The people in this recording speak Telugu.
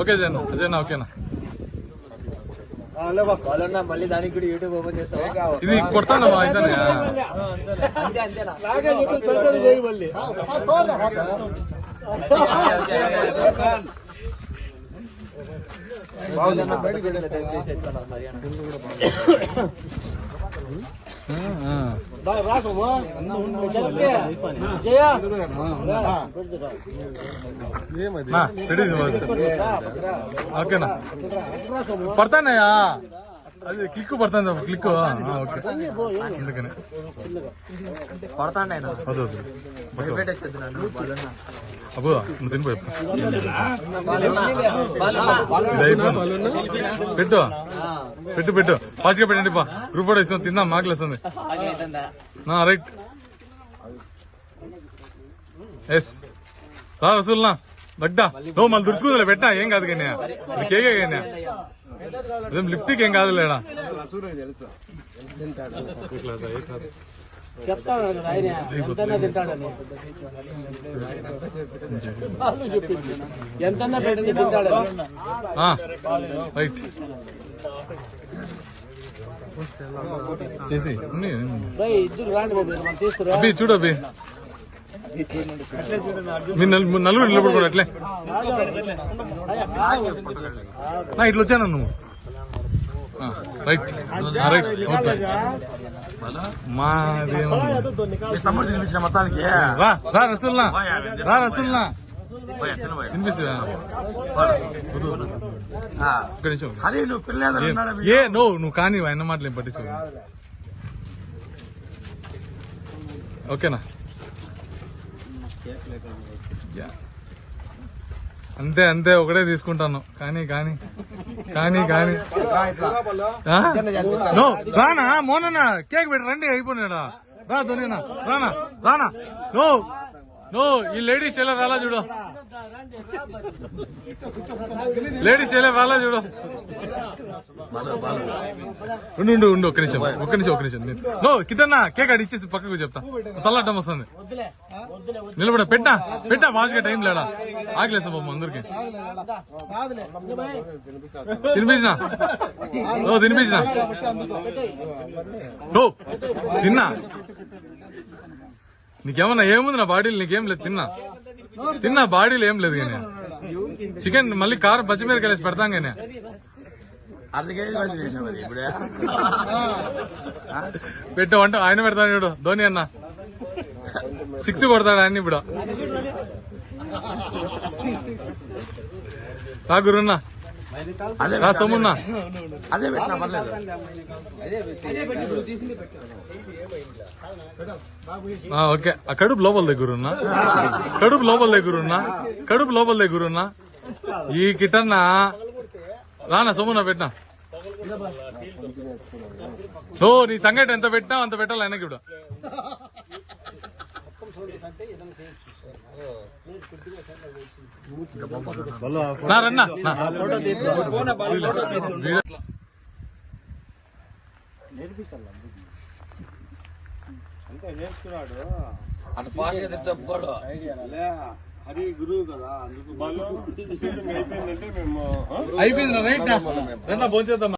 ఓకే జన్ అదేనా ఓకేనా? మళ్ళీ దానికి కూడా యూట్యూబ్ ఓపెన్ చేస్తావా? ఇది కొడతాను అంతే అంతేనా? మర్యాద. రెడీ ఓకేనా పడతానయ్యా అది క్లిక్ పడతాను క్లిక్ ఓకే. అందుకనే కొడతాండి ఆయన వాళ్ళన్నా అబ్బో నువ్వు తినిపోయి పెట్టు. పెట్టు పెట్టు. ఫాస్ట్గా పెట్టండి పా. గ్రూప్ ఫోటో ఇస్తాం తిందాం మాకులు వస్తుంది రైట్. ఎస్. రా రసూల్నా దగ్గా నువ్వు మళ్ళీ దుడుచుకుందా పెట్టా ఏం కాదు కానీ కేకే కానీ లిఫ్ట్కి ఏం కాదు లేడా ఎంతన్నా ఎంతన్నా పెట్టండి రైట్. చేసి. చూడు అబ్బి. నలుగురు నిలబడుకోరు అట్లే. నా ఇట్లా వచ్చాను నువ్వు? రైట్. రైట్. ఓకే. మాదేమో తమ్ముడు తినిపించిన మొత్తానికి రా రా రసూల్నా. రా రసూల్నా. నువ్వు ఏ- నో నువ్వు కానీ ఆయన మాటలు ఏం పట్టించు ఓకేనా? అంతే అంతే ఒకటే తీసుకుంటాను. కానీ కానీ కానీ కానీ. రానా మోనన్నా కేక్ పెట్టి రండి అయిపోయినాడా? రా ధోనినా రానా రానా. నో నో ఈ లేడీస్ టైలర్ రాలా చూడు. లేడీస్ టైలర్ రాలా చూడు. ఉండు ఉండు ఉండు ఒక్క నిమిషం ఒక్క నిమిషం ఒక్క నిమిషం నేను- నో కిటన్నా కేక్ అడి ఇచ్చేసి పక్కకు చెప్తా. తల్లడ్డం వస్తుంది. నిలబడ పెట్టా పెట్టా వాచ్గా టైం లేడా? ఆగలేసా బాబు అందరికి. తినిపించిన ఓ తినిపించిన ఓ తిన్నా? నీకేమన్నా ఏముంది నా బాడీలో? నీకేం లేదు తిన్నా? తిన్నా బాడీలో ఏం లేదు కానీ. చికెన్ మళ్ళీ కారం పచ్చిమిరకాయ కలిసి పెడతాం కానీ. పెట్టు వంట. ఆయన పెడతాడు చూడు. ధోని అన్న. సిక్స్ కొడతాడు ఆయన ఇప్పుడు. రా గురున్నా. అదే రా సోమున్నా. అదే పెట్టినా పర్లేదు. ఓకే. కడుపు లోపల దగ్గరున్నా కడుపు లోపల దగ్గరున్నా కడుపు లోపల దగ్గరున్నా ఈ కిటన్నా రానా సోమున్నా పెట్టినా ఓ నీ సంగటి ఎంత పెట్టినా అంత పెట్టాలి ఆయనకి ఇప్పుడు నా రన్నా నా. వీడట్లా. అటు ఫాస్ట్గా తిప్పితే పోడు. హరి గురువు కదా అందుకు అయిపోయింది రైట్ రండి భోంచేద్దాం.